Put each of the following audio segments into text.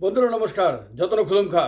বন্ধুরা, নমস্কার। যতন খুলুম খা।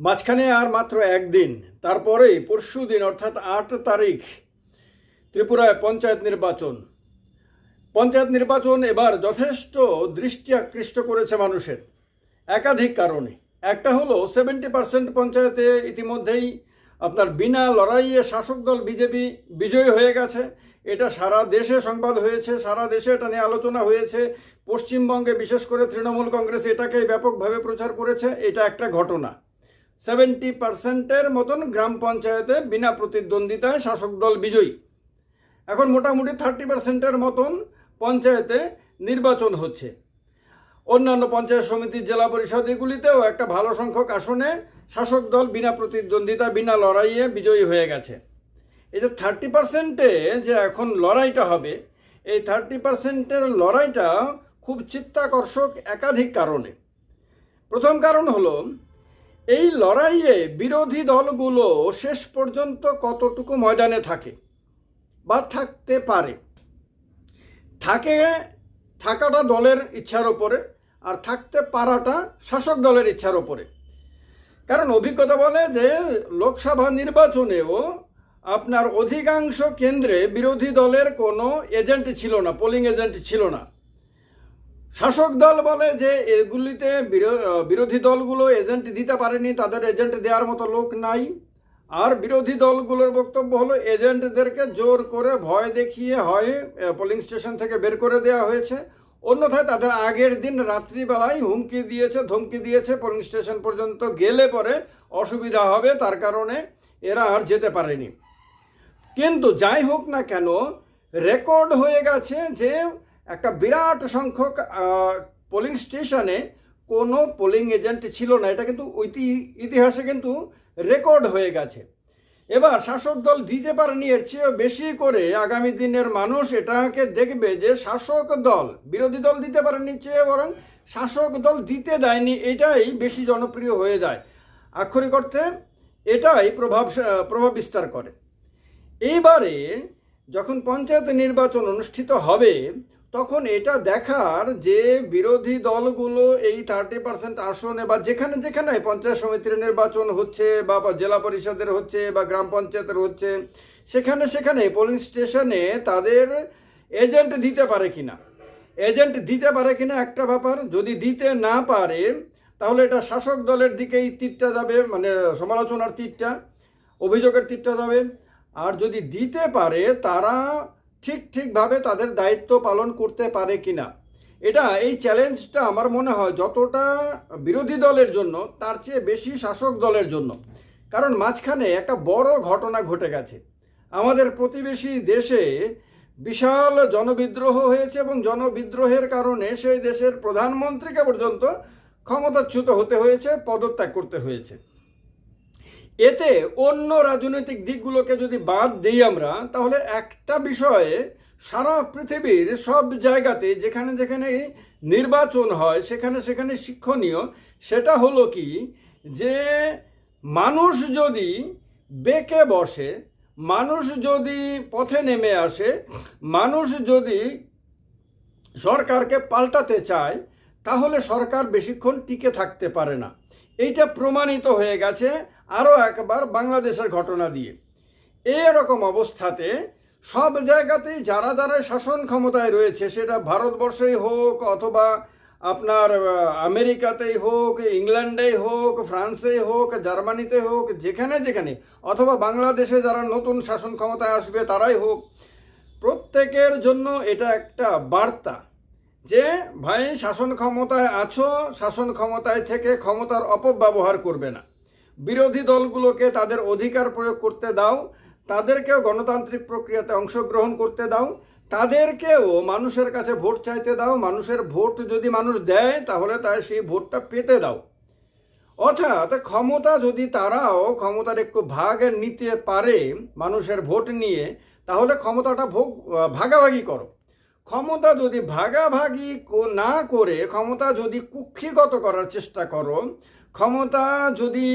মাঝখানে আর মাত্র একদিন, তারপরেই পরশু দিন, অর্থাৎ আট তারিখ, ত্রিপুরায় পঞ্চায়েত নির্বাচন। পঞ্চায়েত নির্বাচন এবার যথেষ্ট দৃষ্টি আকৃষ্ট করেছে মানুষের, একাধিক কারণে। একটা হলো সেভেন্টি পার্সেন্ট পঞ্চায়েতে ইতিমধ্যেই আপনার বিনা লড়াইয়ে শাসক দল বিজেপি বিজয়ী হয়ে গেছে। এটা সারা দেশে সংবাদ হয়েছে, সারা দেশে এটা নিয়ে আলোচনা হয়েছে। পশ্চিমবঙ্গে, বিশেষ করে তৃণমূল কংগ্রেস এটাকে ব্যাপকভাবে প্রচার করেছে, এটা একটা ঘটনা। সেভেন্টি পার্সেন্টের মতন গ্রাম পঞ্চায়েতে বিনা প্রতিদ্বন্দ্বিতায় শাসক দল বিজয়ী। এখন মোটামুটি থার্টি পার্সেন্টের মতন পঞ্চায়েতে নির্বাচন হচ্ছে। অন্যান্য পঞ্চায়েত সমিতি জেলা পরিষদ এগুলিতেও একটা ভালো সংখ্যক আসনে শাসক দল বিনা প্রতিদ্বন্দ্বিতা, বিনা লড়াইয়ে বিজয়ী হয়ে গেছে। এই যে থার্টি পার্সেন্টে যে এখন লড়াইটা হবে, এই থার্টি পার্সেন্টের লড়াইটা খুব চিত্তাকর্ষক একাধিক কারণে। প্রথম কারণ হলো, এই লড়াইয়ে বিরোধী দলগুলো শেষ পর্যন্ত কতটুকু ময়দানে থাকে বা থাকতে পারে? থাকে, থাকাটা দলের ইচ্ছার ওপরে আর থাকতে পারাটা শাসক দলের ইচ্ছার ওপরে। কারণ অভিজ্ঞতা বলে যে, লোকসভা নির্বাচনেও আপনার অধিকাংশ কেন্দ্রে বিরোধী দলের কোনো এজেন্ট ছিল না, পোলিং এজেন্ট ছিল না। শাসক দল বলে যে এগুলিতে বিরো- বিরোধী দলগুলো এজেন্ট দিতে পারেনি, তাদের এজেন্ট দেওয়ার মতো লোক নাই। আর বিরোধী দলগুলোর বক্তব্য হলো, এজেন্টদেরকে জোর করে ভয় দেখিয়ে হয় পোলিং স্টেশন থেকে বের করে দেওয়া হয়েছে। অন্যথায় তাদের আগের দিন রাত্রিবেলায় হুমকি দিয়েছে, ধমকি দিয়েছে পোলিং স্টেশন পর্যন্ত গেলে পরে অসুবিধা হবে, তার কারণে এরা আর যেতে পারেনি। কিন্তু যাই হোক না কেন, রেকর্ড হয়ে গেছে যে একটা বিরাট সংখ্যক পোলিং স্টেশনে কোনো পোলিং এজেন্ট ছিল না। এটা কিন্তু ঐতি- ইতিহাসে কিন্তু রেকর্ড হয়ে গেছে। এবার শাসক দল দিতে পারেনি, এর চেয়েও বেশি করে আগামী দিনের মানুষ এটাকে দেখবে যে শাসক দল, বিরোধী দল দিতে পারেনি চেয়ে বরং শাসক দল দিতে দেয়নি, এটাই বেশি জনপ্রিয় হয়ে যায়। আক্ষরিক অর্থে এটাই প্রভাব প্রভাব বিস্তার করে। এইবারে যখন পঞ্চায়েত নির্বাচন অনুষ্ঠিত হবে তখন এটা দেখার যে বিরোধী দলগুলো এই থার্টি পার্সেন্ট আসনে বা যেখানে যেখানে পঞ্চায়েত সমিতির নির্বাচন হচ্ছে বা জেলা পরিষদের হচ্ছে বা গ্রাম পঞ্চায়েতের হচ্ছে, সেখানে সেখানে পোলিং স্টেশনে তাদের এজেন্ট দিতে পারে কিনা। এজেন্ট দিতে পারে কিনা একটা ব্যাপার, যদি দিতে না পারে, তাহলে এটা শাসক দলের দিকেই তীরটা যাবে মানে সমালোচনার তীরটা, অভিযোগের তীরটা যাবে। আর যদি দিতে পারে, তারা ঠিক ঠিকভাবে তাদের দায়িত্ব পালন করতে পারে কিনা। এটা, এই চ্যালেঞ্জটা আমার মনে হয় যতটা বিরোধী দলের জন্য, তার চেয়ে বেশি শাসক দলের জন্য। কারণ মাঝখানে একটা বড় ঘটনা ঘটে গেছে। আমাদের প্রতিবেশী দেশে বিশাল জনবিদ্রোহ হয়েছে এবং জনবিদ্রোহের কারণে সেই দেশের প্রধানমন্ত্রীকে পর্যন্ত ক্ষমতাচ্যুত হতে হয়েছে, পদত্যাগ করতে হয়েছে। এতে অন্য রাজনৈতিক দিকগুলোকে যদি বাদ দিই আমরা, তাহলে একটা বিষয়ে সারা পৃথিবীর সব জায়গাতে যেখানে যেখানে নির্বাচন হয়, সেখানে সেখানে শিক্ষণীয়, সেটা হলো কি? যে মানুষ যদি বেঁকে বসে, মানুষ যদি পথে নেমে আসে, মানুষ যদি সরকারকে পাল্টাতে চায়, তাহলে সরকার বেশিক্ষণ টিকে থাকতে পারে না। এইটা প্রমাণিত হয়ে গেছে আরও একবার বাংলাদেশের ঘটনা দিয়ে। এরকম অবস্থাতে সব জায়গাতেই যারা যারা শাসন ক্ষমতায় রয়েছে, সেটা ভারতবর্ষেই হোক অথবা আপনার আমেরিকাতেই হোক, ইংল্যান্ডেই হোক, ফ্রান্সেই হোক, জার্মানিতে হোক, যেখানে যেখানে, অথবা বাংলাদেশে যারা নতুন শাসন ক্ষমতায় আসবে তারাই হোক, প্রত্যেকের জন্য এটা একটা বার্তা। যে ভাই শাসন ক্ষমতায় আছো, শাসন ক্ষমতায় থেকে ক্ষমতার অপব্যবহার করবে না। বিরোধী দলগুলোকে তাদের অধিকার প্রয়োগ করতে দাও, তাদেরকেও গণতান্ত্রিক প্রক্রিয়াতে অংশগ্রহণ করতে দাও, তাদেরকেও মানুষের কাছে ভোট চাইতে দাও, মানুষের ভোট যদি মানুষ দেয়, তাহলে তাই সেই ভোটটা পেতে দাও। অর্থাৎ ক্ষমতা যদি তারাও ক্ষমতার একটু ভাগ নিতে পারে মানুষের ভোট নিয়ে, তাহলে ক্ষমতাটা ভোগ, ভাগাভাগি করো। ক্ষমতা যদি ভাগাভাগি না করে, ক্ষমতা যদি কুক্ষিগত করার চেষ্টা করো, ক্ষমতা যদি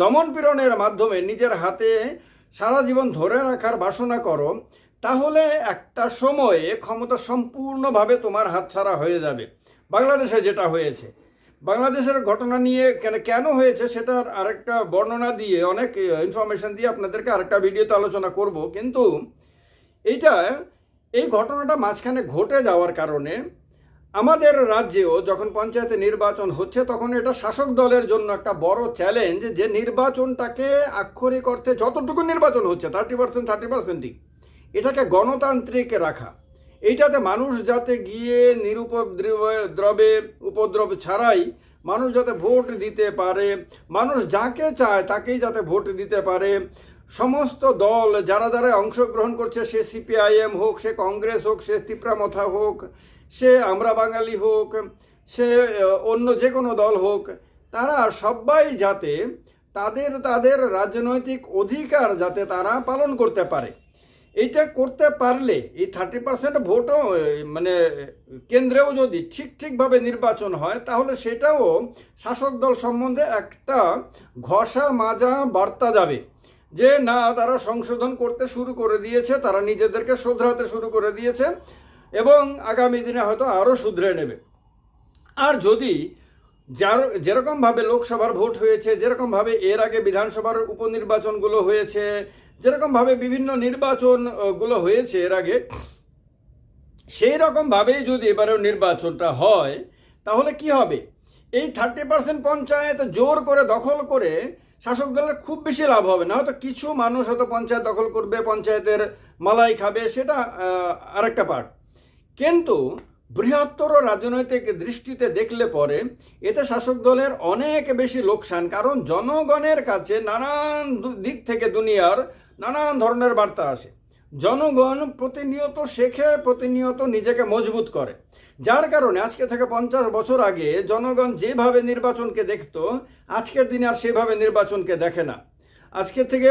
দমন পীড়নের মাধ্যমে নিজের হাতে সারা জীবন ধরে রাখার বাসনা করো, তাহলে একটা সময়ে ক্ষমতা সম্পূর্ণভাবে তোমার হাতছাড়া হয়ে যাবে। বাংলাদেশে যেটা হয়েছে। বাংলাদেশের ঘটনা নিয়ে কেন কেন হয়েছে সেটার আরেকটা বর্ণনা দিয়ে, অনেক ইনফরমেশন দিয়ে আপনাদেরকে আরেকটা ভিডিওতে আলোচনা করব। কিন্তু এইটা এই ঘটনাটা মাঝখানে ঘটে যাওয়ার কারণে আমাদের রাজ্যেও যখন পঞ্চায়েতে নির্বাচন হচ্ছে, তখন এটা শাসক দলের জন্য একটা বড় চ্যালেঞ্জ যে নির্বাচনটাকে আক্ষরিক অর্থে যতটুকু নির্বাচন হচ্ছে থার্টি পার্সেন্ট থার্টি পার্সেন্টই এটাকে গণতান্ত্রিক রাখা। এইটাতে মানুষ যাতে গিয়ে নিরুপদ্রবে উপদ্রব ছাড়াই মানুষ যাতে ভোট দিতে পারে, মানুষ যাকে চায় তাকেই যাতে ভোট দিতে পারে সমস্ত দল, যারা যারা অংশগ্রহণ করছে, সে সিপিআইএম হোক, সে কংগ্রেস হোক, সে তিপ্রামথা হোক, সে আমরা বাঙালি হোক, সে অন্য যে কোনো দল হোক, তারা সবাই যাতে তাদের তাদের রাজনৈতিক অধিকার যাতে তারা পালন করতে পারে। এইটা করতে পারলে এই থার্টি পার্সেন্ট ভোটও মানে কেন্দ্রেও যদি ঠিক, ঠিকভাবে নির্বাচন হয়, তাহলে সেটাও শাসক দল সম্বন্ধে একটা ঘষা মাজা বার্তা যাবে। যে না তারা সংশোধন করতে শুরু করে দিয়েছে তারা নিজেদেরকে শোধরাতে শুরু করে দিয়েছে এবং আগামী দিনে হয়তো আরও শুধরে নেবে। আর যদি যার যেরকমভাবে লোকসভার ভোট হয়েছে যেরকমভাবে এর আগে বিধানসভার উপনির্বাচনগুলো হয়েছে যেরকমভাবে বিভিন্ন নির্বাচন আহ, গুলো হয়েছে এর আগে সেই রকমভাবেই যদি এবারেও নির্বাচনটা হয় তাহলে কি হবে? এই থার্টি পার্সেন্ট পঞ্চায়েত জোর করে দখল করে শাসক দলের খুব বেশি লাভ হবে না। হয়তো কিছু মানুষ হয়তো পঞ্চায়েত দখল করবে, পঞ্চায়েতের মালাই খাবে, সেটা আরেকটা পার্ট কিন্তু বৃহত্তর রাজনৈতিক দৃষ্টিতে দেখলে পরে এতে শাসক দলের অনেক বেশি লোকসান, কারণ জনগণের কাছে নানান দিক থেকে দুনিয়ার নানান ধরনের বার্তা আসে। জনগণ প্রতিনিয়ত শেখে, প্রতিনিয়ত নিজেকে মজবুত করে। যার কারণে আজকে থেকে পঞ্চাশ বছর আগে জনগণ যেভাবে নির্বাচনকে দেখত, আজকের দিনে আর সেভাবে নির্বাচনকে দেখে না। আজকে থেকে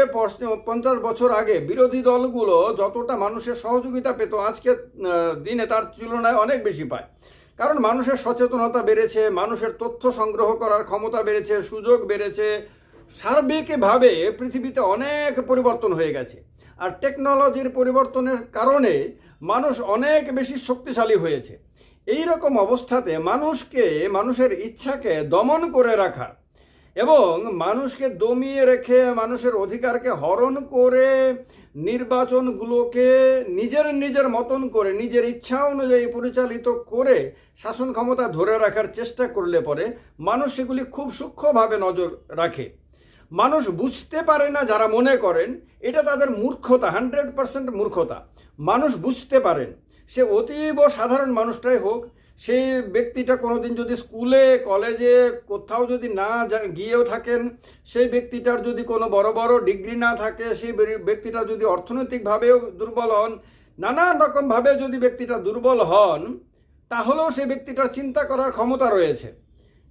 পঞ্চাশ বছর আগে বিরোধী দলগুলো যতটা মানুষের সহযোগিতা পেত আজকের দিনে তার তুলনায় অনেক বেশি পায়। কারণ মানুষের সচেতনতা বেড়েছে, মানুষের তথ্য সংগ্রহ করার ক্ষমতা বেড়েছে, সুযোগ বেড়েছে। সার্বিকভাবে পৃথিবীতে অনেক পরিবর্তন হয়ে গেছে। আর টেকনোলজির পরিবর্তনের কারণে মানুষ অনেক বেশি শক্তিশালী হয়েছে। এই রকম অবস্থাতে মানুষকে, মানুষের ইচ্ছাকে দমন করে রাখা এবং মানুষকে দমিয়ে রেখে মানুষের অধিকারকে হরণ করে নির্বাচনগুলোকে নিজের নিজের মতন করে, নিজের ইচ্ছা অনুযায়ী পরিচালিত করে শাসন ক্ষমতা ধরে রাখার চেষ্টা করলে পরে মানুষ সেগুলি খুব সূক্ষ্মভাবে নজর রাখে। মানুষ বুঝতে পারে না যারা মনে করেন, এটা তাদের মূর্খতা, হান্ড্রেড পার্সেন্ট মূর্খতা। মানুষ বুঝতে পারেন, সে অতীব সাধারণ মানুষটাই হোক সেই ব্যক্তিটা কোনোদিন যদি স্কুলে, কলেজে, কোথাও যদি না গিয়েও থাকেন, সেই ব্যক্তিটার যদি কোনো বড় বড় ডিগ্রি না থাকে, সেই ব্যক্তিটা যদি অর্থনৈতিকভাবেও দুর্বল হন নানান রকমভাবে যদি ব্যক্তিটা দুর্বল হন, তাহলেও সেই ব্যক্তিটার চিন্তা করার ক্ষমতা রয়েছে।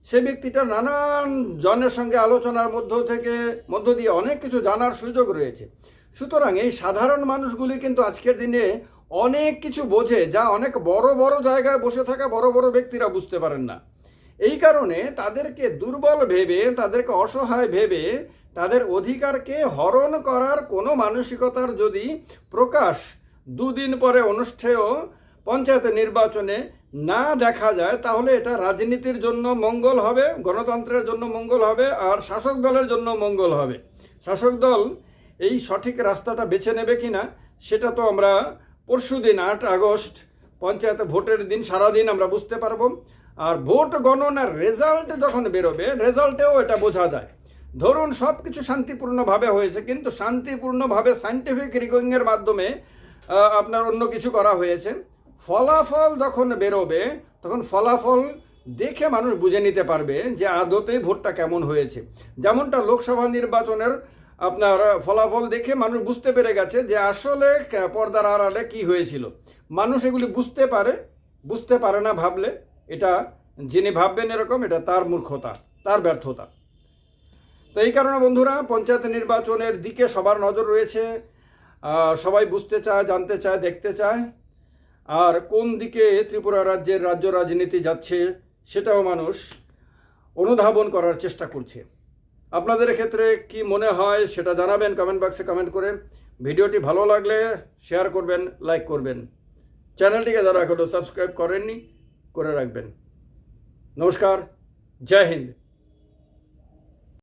সে ব্যক্তিটা নানান জনের সঙ্গে আলোচনার মধ্য থেকে, মধ্য দিয়ে অনেক কিছু জানার সুযোগ রয়েছে। সুতরাং এই সাধারণ মানুষগুলি কিন্তু আজকের দিনে অনেক কিছু বোঝে যা অনেক বড় বড় জায়গায় বসে থাকা বড় বড় ব্যক্তিরা বুঝতে পারেন না। এই কারণে তাদেরকে দুর্বল ভেবে, তাদেরকে অসহায় ভেবে, তাদের অধিকারকে হরণ করার কোনো মানসিকতার যদি প্রকাশ দুদিন পরে অনুষ্ঠেয় পঞ্চায়েত নির্বাচনে না দেখা যায়, তাহলে এটা রাজনীতির জন্য মঙ্গল হবে, গণতন্ত্রের জন্য মঙ্গল হবে, আর শাসক দলের জন্য মঙ্গল হবে। শাসক দল এই সঠিক রাস্তাটা বেছে নেবে কিনা, সেটা তো আমরা পরশু দিন, আট আগস্ট, পঞ্চায়েতে ভোটের দিন, সারাদিন আমরা বুঝতে পারব। আর ভোট গণনার রেজাল্ট যখন বেরোবে রেজাল্টেও এটা বোঝা যায়। ধরুন সব কিছু শান্তিপূর্ণভাবে হয়েছে, কিন্তু শান্তিপূর্ণভাবে সাইন্টিফিক রিগিংয়ের মাধ্যমে আপনার অন্য কিছু করা হয়েছে। ফলাফল যখন বেরোবে, তখন ফলাফল দেখে মানুষ বুঝে নিতে পারবে যে আদতে ভোটটা কেমন হয়েছে। যেমনটা লোকসভা নির্বাচনের আপনার ফলাফল দেখে মানুষ বুঝতে পেরে গেছে যে আসলে পর্দার আড়ালে কি হয়েছিল। মানুষ এগুলি বুঝতে পারে বুঝতে পারে না ভাবলে, এটা যিনি ভাববেন এরকম, এটা তার মূর্খতা, তার ব্যর্থতা। তো এই কারণে বন্ধুরা, পঞ্চায়েত নির্বাচনের দিকে সবার নজর রয়েছে। সবাই বুঝতে চায়, জানতে চায়, দেখতে চায়। আর কোন দিকে ত্রিপুরা রাজ্যের রাজ্য রাজনীতি যাচ্ছে সেটাও মানুষ অনুধাবন করার চেষ্টা করছে। আপনাদের ক্ষেত্রে কি মনে হয় সেটা জানাবেন কমেন্ট বক্সে কমেন্ট করে। ভিডিওটি ভালো লাগলে শেয়ার করবেন লাইক করবেন। চ্যানেলটিকে যারা এখনও সাবস্ক্রাইব করেননি, করে রাখবেন। নমস্কার, জয় হিন্দ।